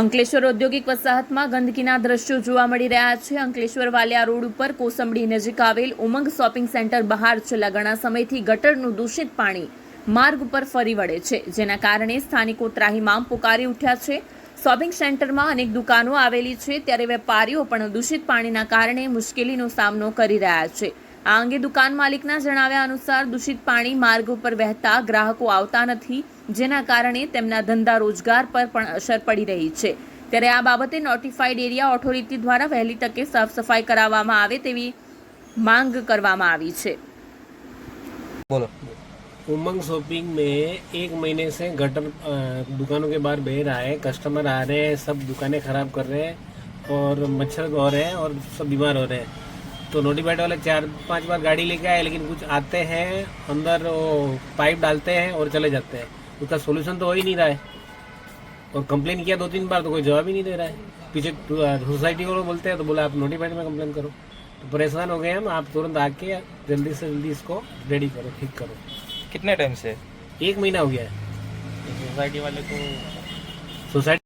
અંકલેશ્વર ઔદ્યોગિક વસાહતમાં ગંદકીના દ્રશ્યો જોવા મળી રહ્યા છે. અંકલેશ્વર વાલિયા રોડ ઉપર કોસંબડી નજીક આવેલ ઉમંગ શોપિંગ સેન્ટર બહાર છેલ્લા ઘણા સમયથી ગટરનું દૂષિત પાણી માર્ગ ઉપર ફરી વળે છે. જેના કારણે સ્થાનિકો ત્રાહીમામ પુકારી ઉઠ્યા છે. શોપિંગ સેન્ટરમાં અનેક દુકાનો આવેલી છે. ત્યારે વેપારીઓ પણ દૂષિત પાણીના કારણે મુશ્કેલીનો સામનો કરી રહ્યા છે. આ અંગે દુકાન માલિકના જણાવ્યા અનુસાર દૂષિત પાણી માર્ગ ઉપર વહેતા ગ્રાહકો આવતા નથી જેના કારણે તેમના ધંધા રોજગાર પર પણ અસર પડી રહી છે ત્યારે આ બાબતે નોટિફાઈડ એરિયા ઓથોરિટી દ્વારા વહેલી તકે સાફ સફાઈ કરાવવામાં આવે તેવી માંગ કરવામાં આવી છે बोलो उमंग शॉपिंग में एक महीने से गटर अ, दुकानों के बाहर बह रहा है कस्टमर आ रहे हैं सब दुकानें खराब कर रहे हैं और मच्छर हो रहे हैं और सब बीमार हो रहे हैं तो नोटिफाइड वाले चार पाँच बार गाड़ी लेके आए लेकिन कुछ आते हैं अंदर वो पाइप डालते हैं और चले जाते हैं। उसका सोल्यूशन तो हो ही नहीं रहा है। और कंप्लेन किया दो तीन बार तो कोई जवाब ही नहीं दे रहा है। पीछे सोसाइटी वालों बोलते हैं तो बोला आप नोटिफाइड में कंप्लेन करो। तो परेशान हो गए हम आप तुरंत आके जल्दी से जल्दी इसको रेडी करो ठीक करो। कितने टाइम से? एक महीना हो गया है। सोसाइटी वाले को सोसाइटी